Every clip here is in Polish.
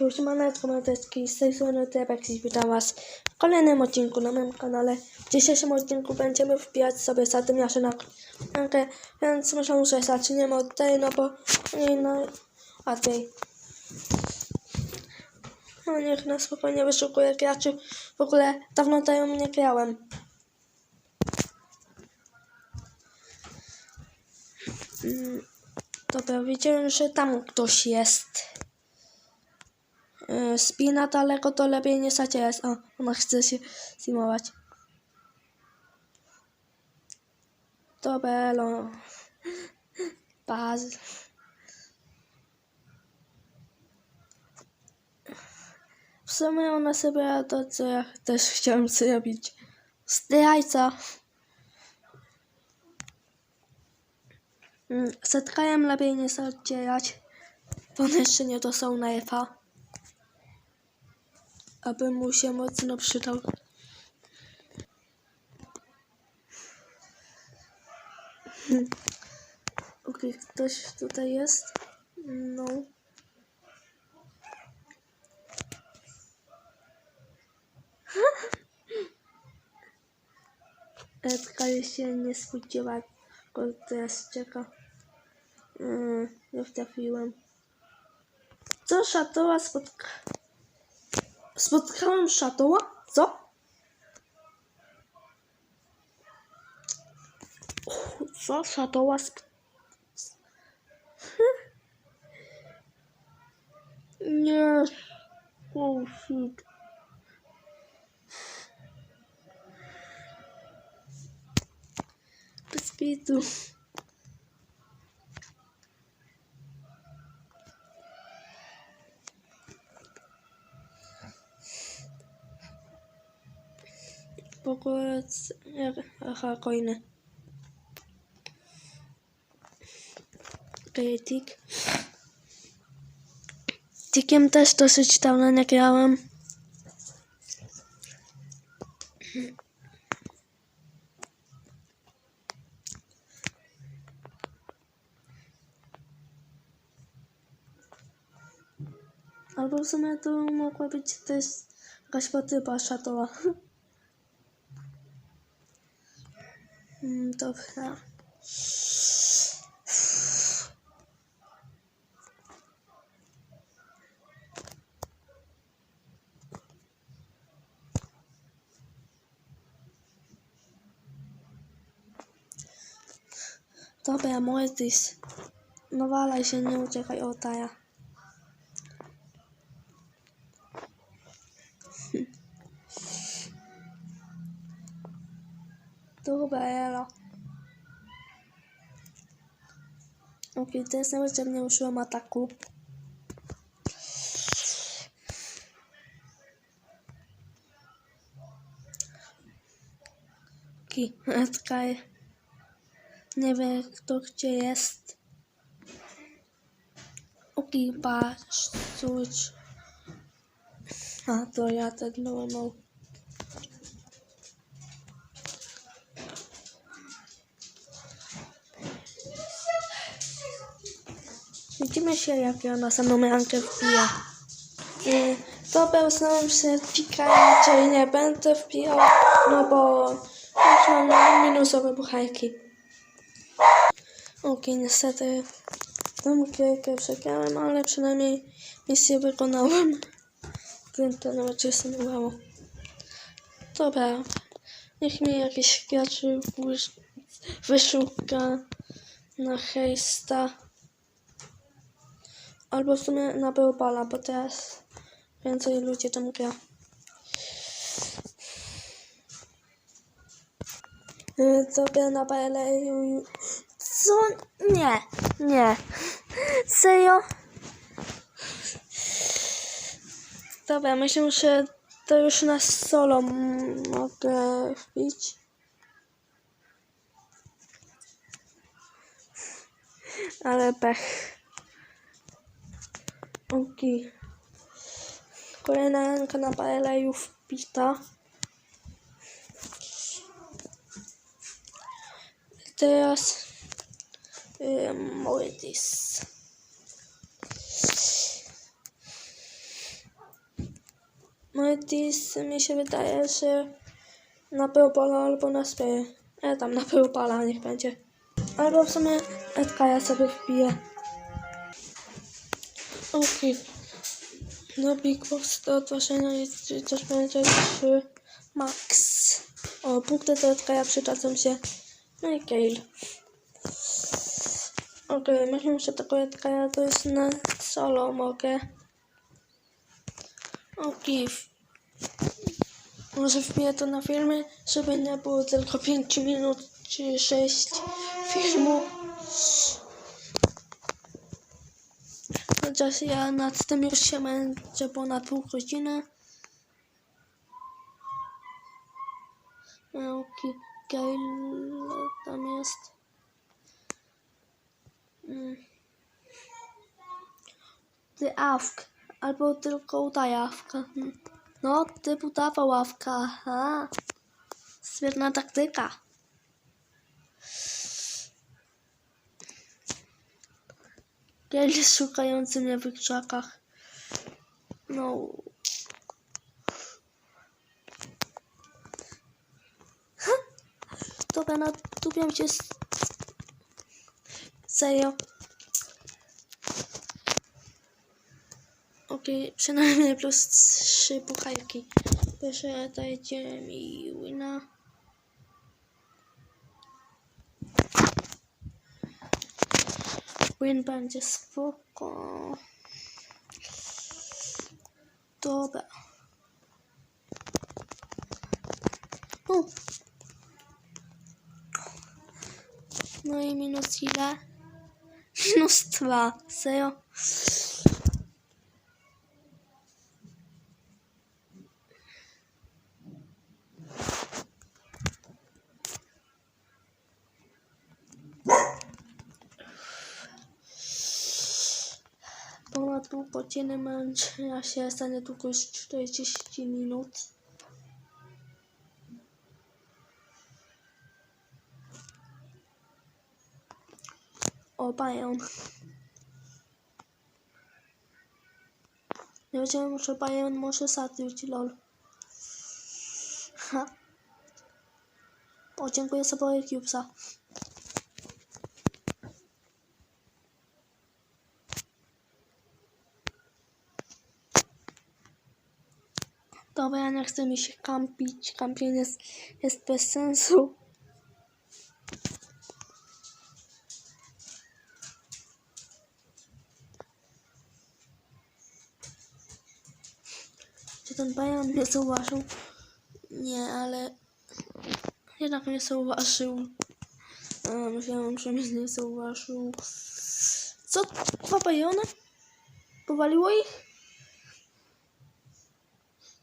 Już maneczko, mateczki, z tej strony Tepex i witam was w kolejnym odcinku na moim kanale. W dzisiejszym odcinku będziemy wbijać sobie satymiasze na rękę, więc myślę, że zaczniemy od tej, no bo nie no, łatwiej. No niech na spokojnie wyszukuje graczy. W ogóle dawno tego nie grałem. Mm, Dobra, widziałem, że tam ktoś jest. Yy, Spina daleko, to lepiej nie jest. O, ona chce się zimować. To belo. Baz. W sumie ona sobie to, co ja też chciałem zrobić. Zdrajca. Mm, Z krajem lepiej nie zadzierać. Bo jeszcze nie dostał na EFA. Aby mu się mocno przydał. Hmm. Okej, ktoś tutaj jest? No. Edka się nie spodziewa, go teraz czeka. Yy, nie wtrafiłem. Co szatoła spotka... Co? Uch, Co szatoła sp... Nie. Oh shit. Bez bitu. W ogóle... c- jak- Aha, coiny. Okej, tik. Tikiem też dosyć dawno nie grałem. Albo w sumie to mogła być też Dobra. Dobra, Mortis. No walaj się, nie uciekaj od taja. Dobra, elo. Okej, teraz nawet że nie użyłam ataku. Okej, okay, nie wiem kto gdzie jest. Okej, patrz, cóż. A to ja ten normal. Widzimy się jak ja na samą rankę wbija. Yy, to był znowu certyfikat, czyli nie będę wbijał, no bo już mam minusowe buchajki. Okej, niestety tą gierkę przegrałem, ale przynajmniej misję wykonałem. Więc to nawet się stanowało. Dobra, niech mi jakiś gracz wysz- wyszuka na hejsta. Albo w sumie na Beopala, bo teraz więcej ludzi tam gra. Sobie na PL. Co? Nie, nie. Serio? Dobra, myślę, że to już na solo mogę wbić. Ale pech. Kolejna ręka na PLA wbita. Teraz yy, Mortis. Mi się wydaje, że na Pełpola albo na Speje. E, tam na Pełpola niech będzie. Albo w sumie Edka ja sobie wbiję. Okej. Do Big Box do odważenia jest coś będzie 3 max. O, punkty do Edka ja przydadzą się. No i Gale. Okej, myślę, że tego Edka ja to jest na solo mogę. Okej. Może wbiję to na filmy, żeby nie było tylko 5 minut czy 6 filmu. Chociaż ja nad tym już się męczę ponad pół godziny. Okej, Gail tam jest. Mm. Ty awk, albo tylko ta jawka. No, typu ta ławka, aha. Świetna taktyka. Kiedyś szukający mnie w krzakach. No. Ha! Dobra, natupiam się z... Serio. Okej, przynajmniej plus trzy puchajki. Proszę, dajcie mi Win będzie spoko. Dobra. U. No i minus ile? Minus dwa. Serio? Pół godziny męczenia się stanie tylko już 40 minut. O, Bajon. Nie wiedziałem, że Bajon może zabić, lol. Ha. O, dziękuję sobie Cubesa. Dobra, ja nie chcę mi się kampić. Kampienie jest, jest bez sensu. Czy ten bajan mnie zauważył? Nie, ale jednak mnie zauważył. A, myślałam, że mnie nie zauważył. Co? Dwa bajony? Powaliło ich?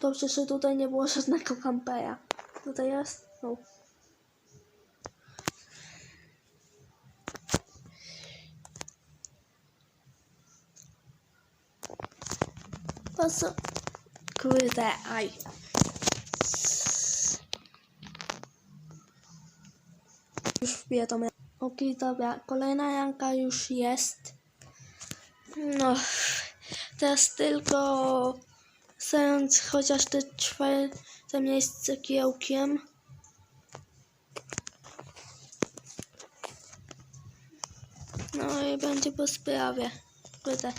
Dobrze, że tutaj nie było żadnego kampera. Tutaj jest? No. Po co? Kurde, aj. Już wbiję to. Okej, dobra. Kolejna janka już jest. No. Teraz tylko zająć chociaż te czwarte miejsce kiełkiem. No i będzie po sprawie. Kurde.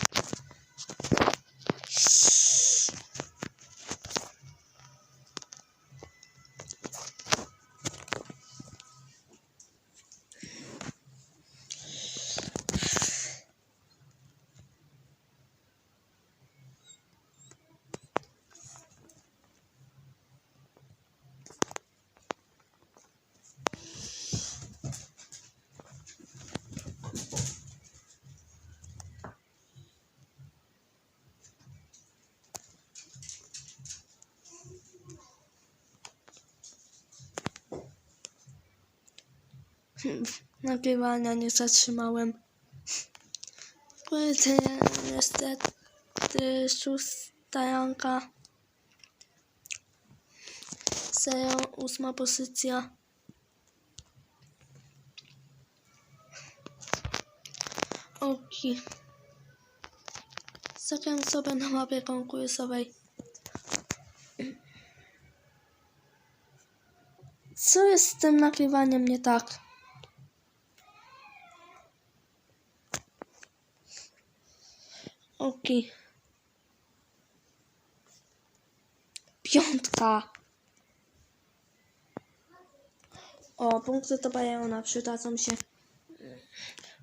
nagrywania nie zatrzymałem. Kurde, niestety szósta ranka. Serio, ósma pozycja. Oki. Okay. Sobie na mapie konkursowej. Co jest z tym nakrywaniem nie tak? Okej. Piątka. O, punkty to Bayona, przydadzą się.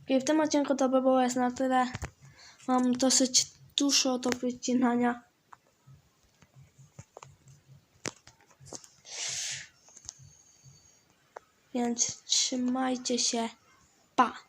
Okej, w tym odcinku to by było jest na tyle. Mam dosyć dużo do wycinania. Więc trzymajcie się. Pa!